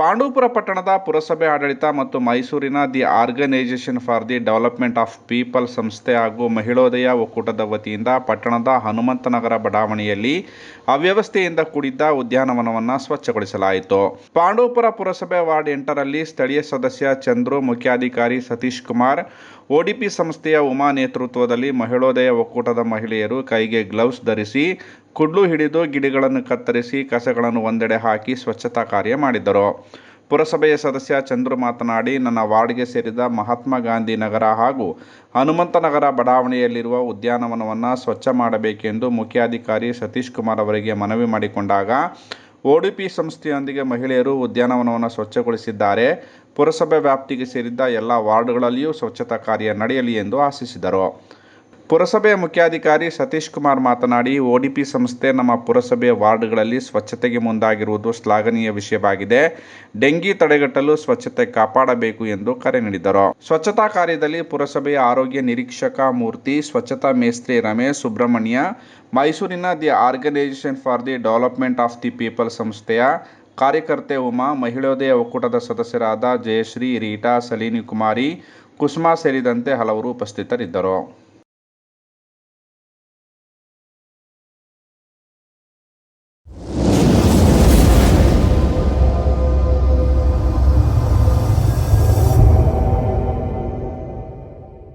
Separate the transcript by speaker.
Speaker 1: ಪಾಂಡವಪುರ ಪಟ್ಟಣದ ಪುರಸಭೆ ಆಡಳಿತ ಮತ್ತು ಮೈಸೂರಿನ the organisation for the development of people ಸಂಸ್ಥೆ ಹಾಗೂ ಮಹಿಳೋದಯ ಒಕ್ಕೂಟದ ವತಿಯಿಂದ ಪಟ್ಟಣದ ಹನುಮಂತನಗರ ಬಡಾವಣೆಯಲ್ಲಿ ಅವ್ಯವಸ್ಥೆಯಿಂದ ಕೂಡಿದ್ದ ಉದ್ಯಾನವನವನ್ನು ಸ್ವಚ್ಛಗೊಳಿಸಲಾಯಿತು. ಪಾಂಡವಪುರ ಪುರಸಭೆ ವಾರ್ಡ್ ಎಂಟರಲ್ಲಿ ಸ್ಥಳೀಯ ಸದಸ್ಯ ಚಂದ್ರು, ಮುಖ್ಯಾಧಿಕಾರಿ ಸತೀಶ್ ಕುಮಾರ್ ಒಡಿಪಿ ಸಂಸ್ಥೆಯ ಉಮಾ ನೇತೃತ್ವದಲ್ಲಿ ಮಹಿಳೋದಯ ಒಕ್ಕೂಟದ ಮಹಿಳೆಯರು ಕೈಗೆ ಗ್ಲೌಸ್ ಧರಿಸಿ ಕುಡ್ಲು ಹಿಡಿದು ಗಿಡಗಳನ್ನು ಕತ್ತರಿಸಿ ಕಸಗಳನ್ನು ಒಂದೆಡೆ ಹಾಕಿ ಸ್ವಚ್ಛತಾ ಕಾರ್ಯ ಮಾಡಿದರು ಪುರಸಭೆಯ ಸದಸ್ಯ ಚಂದ್ರು ಮಾತನಾಡಿ, ನನ್ನ ವಾರ್ಡ್ಗೆ ಸೇರಿದ ಮಹಾತ್ಮ ಗಾಂಧಿ ನಗರ ಹಾಗೂ ಹನುಮಂತನಗರ ಬಡಾವಣೆಯಲ್ಲಿರುವ ಉದ್ಯಾನವನವನ್ನು ಸ್ವಚ್ಛ ಮಾಡಬೇಕೆಂದು ಮುಖ್ಯಾಧಿಕಾರಿ ಸತೀಶ್ ಕುಮಾರ್ ಅವರಿಗೆ ಮನವಿ ಮಾಡಿಕೊಂಡಾಗ ಒಡಿಪಿ ಸಂಸ್ಥೆಯೊಂದಿಗೆ ಮಹಿಳೆಯರು ಉದ್ಯಾನವನವನ್ನು ಸ್ವಚ್ಛಗೊಳಿಸಿದ್ದಾರೆ. ಪುರಸಭೆ ವ್ಯಾಪ್ತಿಗೆ ಸೇರಿದ್ದ ಎಲ್ಲ ವಾರ್ಡ್ಗಳಲ್ಲಿಯೂ ಸ್ವಚ್ಛತಾ ಕಾರ್ಯ ನಡೆಯಲಿ ಎಂದು ಆಶಿಸಿದರು. ಪುರಸಭೆಯ ಮುಖ್ಯಾಧಿಕಾರಿ ಸತೀಶ್ ಕುಮಾರ್ ಮಾತನಾಡಿ ಓಡಿಪಿ ಸಂಸ್ಥೆ ನಮ್ಮ ಪುರಸಭೆಯ ವಾರ್ಡ್ಗಳಲ್ಲಿ ಸ್ವಚ್ಛತೆಗೆ ಮುಂದಾಗಿರುವುದು ಶ್ಲಾಘನೀಯ ವಿಷಯವಾಗಿದೆ. ಡೆಂಗಿ ತಡೆಗಟ್ಟಲು ಸ್ವಚ್ಛತೆ ಕಾಪಾಡಬೇಕು ಎಂದು ಕರೆ ನೀಡಿದರು. ಸ್ವಚ್ಛತಾ ಕಾರ್ಯದಲ್ಲಿ ಪುರಸಭೆಯ ಆರೋಗ್ಯ ನಿರೀಕ್ಷಕ ಮೂರ್ತಿ, ಸ್ವಚ್ಛತಾ ಮೇಸ್ತ್ರಿ ರಮೇಶ್ ಸುಬ್ರಹ್ಮಣ್ಯ, ಮೈಸೂರಿನ the organisation for the development of the people ಸಂಸ್ಥೆಯ ಕಾರ್ಯಕರ್ತೆ ಉಮಾ, ಮಹಿಳೋದಯ ಒಕ್ಕೂಟದ ಸದಸ್ಯರಾದ ಜಯಶ್ರೀ, ರೀಟಾ, ಸಲೀನಿ ಕುಮಾರಿ, ಕುಸುಮಾ ಸೇರಿದಂತೆ ಹಲವರು ಉಪಸ್ಥಿತರಿದ್ದರು.